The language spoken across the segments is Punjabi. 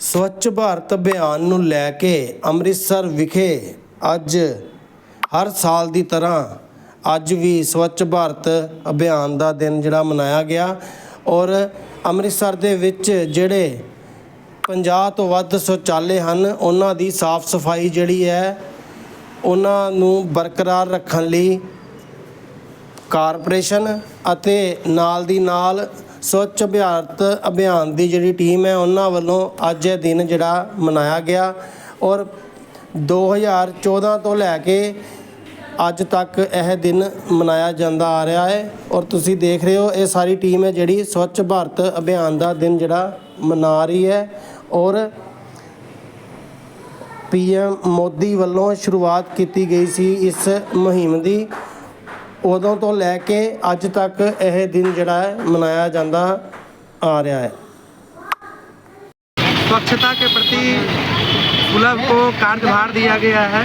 ਸਵੱਛ ਭਾਰਤ ਅਭਿਆਨ ਨੂੰ ਲੈ ਕੇ ਅੰਮ੍ਰਿਤਸਰ ਵਿਖੇ ਅੱਜ ਹਰ ਸਾਲ ਦੀ ਤਰ੍ਹਾਂ ਅੱਜ ਵੀ ਸਵੱਛ ਭਾਰਤ ਅਭਿਆਨ ਦਾ ਦਿਨ ਜਿਹੜਾ ਮਨਾਇਆ ਗਿਆ ਔਰ ਅੰਮ੍ਰਿਤਸਰ ਦੇ ਵਿੱਚ ਜਿਹੜੇ 50 ਤੋਂ ਵੱਧ ਸ਼ੌਚਾਲੇ ਹਨ, ਉਹਨਾਂ ਦੀ ਸਾਫ਼ ਸਫ਼ਾਈ ਜਿਹੜੀ ਹੈ, ਉਹਨਾਂ ਨੂੰ ਬਰਕਰਾਰ ਰੱਖਣ ਲਈ ਕਾਰਪੋਰੇਸ਼ਨ ਅਤੇ ਨਾਲ ਦੀ ਨਾਲ ਸਵੱਛ ਭਾਰਤ ਅਭਿਆਨ ਦੀ ਜਿਹੜੀ ਟੀਮ ਹੈ, ਉਹਨਾਂ ਵੱਲੋਂ ਅੱਜ ਇਹ ਦਿਨ ਜਿਹੜਾ ਮਨਾਇਆ ਗਿਆ ਔਰ 2014 ਤੋਂ ਲੈ ਕੇ ਅੱਜ ਤੱਕ ਇਹ ਦਿਨ ਮਨਾਇਆ ਜਾਂਦਾ ਆ ਰਿਹਾ ਹੈ ਔਰ ਤੁਸੀਂ ਦੇਖ ਰਹੇ ਹੋ, ਇਹ ਸਾਰੀ ਟੀਮ ਹੈ ਜਿਹੜੀ ਸਵੱਛ ਭਾਰਤ ਅਭਿਆਨ ਦਾ ਦਿਨ ਜਿਹੜਾ ਮਨਾ ਰਹੀ ਹੈ ਔਰ ਪੀਐਮ ਮੋਦੀ ਵੱਲੋਂ ਸ਼ੁਰੂਆਤ ਕੀਤੀ ਗਈ ਸੀ ਇਸ ਮੁਹਿੰਮ ਦੀ। ਉਦੋਂ ਤੋਂ ਲੈ ਕੇ ਅੱਜ ਤੱਕ ਇਹ ਦਿਨ ਜਿਹੜਾ ਹੈ ਮਨਾਇਆ ਜਾਂਦਾ ਆ ਰਿਹਾ ਹੈ स्वच्छता के प्रति सुलभ को कार्यभार दिया गया है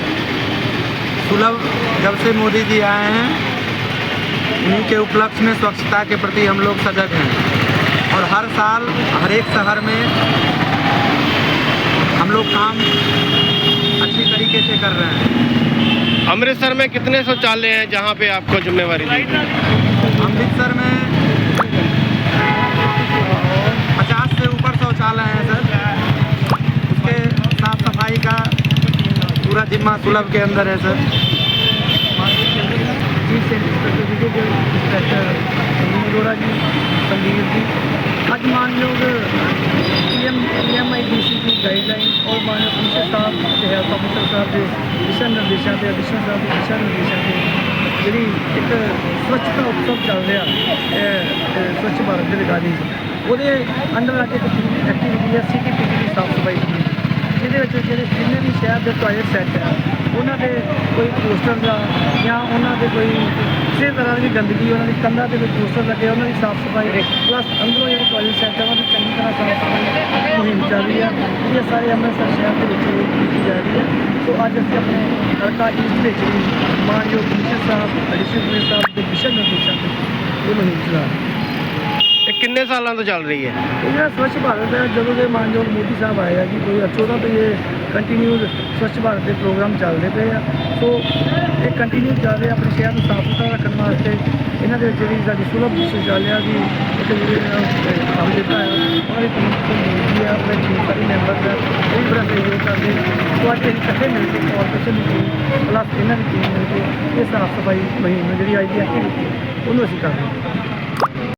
सुलभ जब से मोदी जी आए हैं उन्हीं के उपलक्ष्य में स्वच्छता के प्रति हम लोग सजग हैं और हर साल हर एक शहर में हम लोग काम अच्छी तरीके से कर रहे हैं अमृतसर में कितने शौचालय हैं जहाँ पे आपको जिम्मेवारी दी अमृतसर में पचास से ऊपर शौचालय हैं सर। उसके साफ़ सफ़ाई का पूरा जिम्मा सुलभ के अंदर है सर। जी आज मान लो P M P M I D ਜੀ ਅੱਜ ਮਾਨਯੋਗ ਪੀਐਮ ਪੀਐਮਆਈਡੀਸੀ ਦੀ ਗਾਈਡਲਾਈਨ ਔਰ ਮਾਨਯੋਗ ਸਾਹਿਬ ਤੇ ਹੈਲਥ ਆਫਿਸਰ ਸਾਹਿਬ ਦੇ ਦਿਸ਼ਾ ਨਿਰਦੇਸ਼ਾਂ ਤੇ ਅਧਿਸ਼ਰ ਸਾਹਿਬ ਦੇ ਦਿਸ਼ਾ ਨਿਰਦੇਸ਼ਾਂ ਤੇ ਜਿਹੜੀ ਇੱਕ ਸਵੱਛਤਾ ਉਤਸਵ ਚੱਲ ਰਿਹਾ ਸਵੱਛ ਭਾਰਤ ਦੇ ਰਿਗਾਰਡਿੰਗ ਉਹਦੇ ਅੰਡਰ ਆ ਕੇ ਇੱਕ ਐਕਟੀਵਿਟੀ ਹੈ ਸਿਟੀ ਪਿੰਡ ਦੀ ਸਾਫ਼ ਸਫ਼ਾਈ ਦੀ। ਜਿਹਦੇ ਵਿੱਚ ਜਿਹੜੇ ਜਿੰਨੇ ਵੀ ਸ਼ਹਿਰ ਦੇ ਟਾਇਲਟ ਸੈੱਟ ਆ, ਉਹਨਾਂ ਦੇ ਕੋਈ ਪੋਸਟਰ ਦਾ ਜਾਂ ਉਹਨਾਂ ਦੇ ਕੋਈ ਕਿਸੇ ਤਰ੍ਹਾਂ ਦੀ ਗੰਦਗੀ ਉਹਨਾਂ ਦੀ ਕੰਧਾਂ ਤੇ ਕੋਈ ਪੋਸਟਰ ਲੱਗੇ, ਉਹਨਾਂ ਦੀ ਸਾਫ਼ ਸਫ਼ਾਈ ਪਲੱਸ ਅੰਦਰੋਂ ਜਿਹੜੇ ਟਾਇਲਟ ਸੈਂਟਰ ਉਹਨਾਂ ਦੀ ਚੰਗੀ ਤਰ੍ਹਾਂ ਸਾਫ਼ ਸਫ਼ਾਈ ਮੁਹਿੰਮ ਚੱਲ ਰਹੀ ਹੈ। ਇਹ ਸਾਰੇ ਅੰਮ੍ਰਿਤਸਰ ਸ਼ਹਿਰ ਦੇ ਵਿੱਚ ਇਹ ਕੀਤੀ ਜਾ ਰਹੀ ਹੈ। ਸੋ ਅੱਜ ਅਸੀਂ ਆਪਣੇ ਹਲਕਾ ਈਸਟ ਵਿੱਚ ਵੀ ਮਾਨਯੋਗ ਕਮਿਸ਼ਨਰ ਸਾਹਿਬ ਐਡੀਸ਼ਨਲ ਕਮਿਸ਼ਨਰ ਸਾਹਿਬ ਦੇ ਦਿਸ਼ਾ ਨਿਰਦੇਸ਼ਾਂ ਤੇ ਇਹ ਮੁਹਿੰਮ ਚਲਾ ਰਹੇ ਕਿੰਨੇ ਸਾਲਾਂ ਤੋਂ ਚੱਲ ਰਹੀ ਹੈ? ਇਹ ਜਿਹੜਾ ਸਵੱਛ ਭਾਰਤ ਹੈ, ਜਦੋਂ ਦੇ ਮਾਨਯੋਗ ਮੋਦੀ ਸਾਹਿਬ ਆਏ ਆ ਜੀ 2014 ਤੋਂ ਇਹ ਕੰਟੀਨਿਊ ਸਵੱਛ ਭਾਰਤ ਦੇ ਪ੍ਰੋਗਰਾਮ ਚੱਲਦੇ ਪਏ ਆ। ਸੋ ਇਹ ਕੰਟੀਨਿਊ ਚੱਲ ਰਿਹਾ ਆਪਣੇ ਸ਼ਹਿਰ ਨੂੰ ਸਾਫ਼ ਸੁਥਰਾ ਰੱਖਣ ਵਾਸਤੇ। ਇਹਨਾਂ ਦੇ ਵਿੱਚ ਜਿਹੜੀ ਸਾਡੀ ਸੁਲਭ ਸ਼ੌਚਾਲਿਆ ਦੀ ਇੱਕ ਜਿਹੜੀ ਕੰਮ ਦਿੱਤਾ ਹੈ, ਉਹਨਾਂ ਦੀ ਟੀਮ ਤੋਂ ਆਪਣੇ ਟੀਮ ਸਾਰੇ ਮੈਂਬਰ ਦਾ ਇਹ ਬੜਾ ਸਹਿਯੋਗ ਕਰਦੇ ਸੋ ਅੱਜ ਅਸੀਂ ਇਕੱਠੇ ਮਿਲ ਕੇ ਕਾਰਪੋਰੇਸ਼ਨ ਦੀ ਟੀਮ ਪਲੱਸ ਇਹਨਾਂ ਦੀ ਟੀਮ ਮਿਲ ਕੇ ਇਹ ਸਾਫ਼ ਸਫ਼ਾਈ ਮੁਹਿੰਮ ਜਿਹੜੀ ਅੱਜ ਦੀ ਉਹਨੂੰ ਅਸੀਂ ਕਰ ਰਹੇ ਹਾਂ।